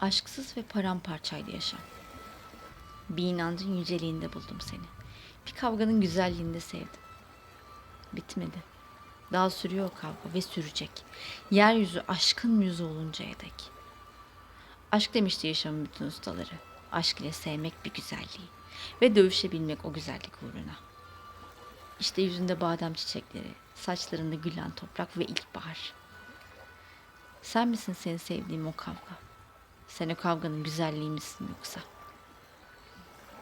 Aşksız ve paramparçaydı yaşam. Bir inancın yüceliğinde buldum seni. Bir kavganın güzelliğinde sevdim. Bitmedi. Daha sürüyor o kavga ve sürecek. Yeryüzü aşkın yüzü oluncaya dek. Aşk demişti yaşamın bütün ustaları. Aşk ile sevmek bir güzelliği. Ve dövüşebilmek o güzellik uğruna. İşte yüzünde badem çiçekleri, saçlarında gülen toprak ve ilkbahar. Sen misin seni sevdiğim o kavga? Sen o kavganın güzelliği misin yoksa?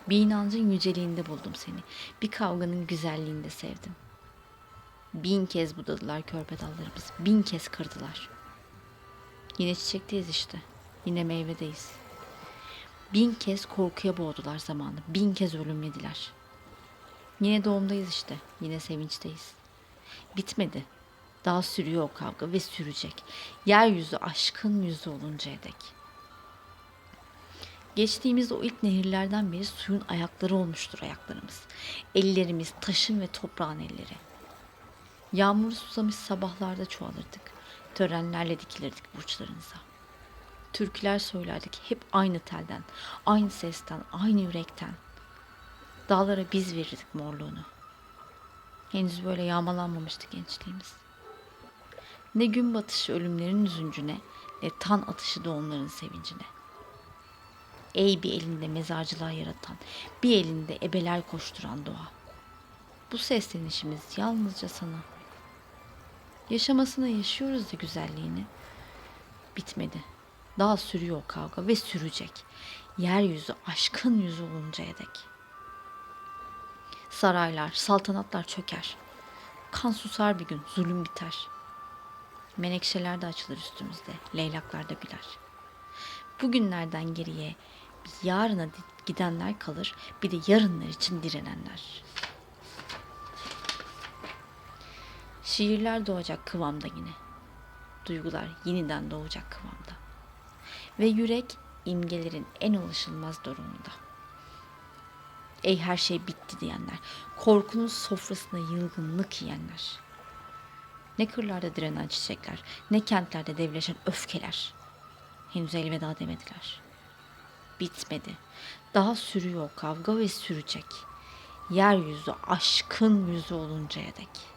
Bir inancın yüceliğinde buldum seni. Bir kavganın güzelliğinde sevdim. Bin kez budadılar körpe dallarımız. Bin kez kırdılar. Yine çiçekteyiz işte. Yine meyvedeyiz. Bin kez korkuya boğdular zamanı. Bin kez ölümlediler. Yine doğumdayız işte. Yine sevinçteyiz. Bitmedi. Daha sürüyor o kavga ve sürecek. Yeryüzü aşkın yüzü oluncaya dek. Geçtiğimiz o ilk nehirlerden beri suyun ayakları olmuştur ayaklarımız. Ellerimiz taşın ve toprağın elleri. Yağmuru susamış sabahlarda çoğalırdık. Törenlerle dikilirdik burçlarınıza. Türküler söylerdik hep aynı telden, aynı sesten, aynı yürekten. Dağlara biz verirdik morluğunu. Henüz böyle yağmalanmamıştı gençliğimiz. Ne gün batışı ölümlerin üzüncüne, ne tan atışı doğumların sevincine. Ey bir elinde mezarcılığa yaratan, bir elinde ebeler koşturan doğa. Bu seslenişimiz yalnızca sana. Yaşamasını yaşıyoruz da güzelliğini. Bitmedi. Daha sürüyor o kavga ve sürecek. Yeryüzü aşkın yüzü oluncaya dek. Saraylar, saltanatlar çöker. Kan susar bir gün, zulüm biter. Menekşeler de açılır üstümüzde, leylaklar da güler. Bugünlerden geriye yarına gidenler kalır, bir de yarınlar için direnenler. Şiirler doğacak kıvamda yine. Duygular yeniden doğacak kıvamda. Ve yürek imgelerin en ulaşılmaz durumunda. Ey her şey bitti diyenler, korkunun sofrasına yılgınlık yiyenler. Ne kırlarda direnen çiçekler, ne kentlerde devleşen öfkeler. Henüz elveda demediler. Bitmedi. Daha sürüyor kavga ve sürecek. Yeryüzü aşkın yüzü oluncaya dek.''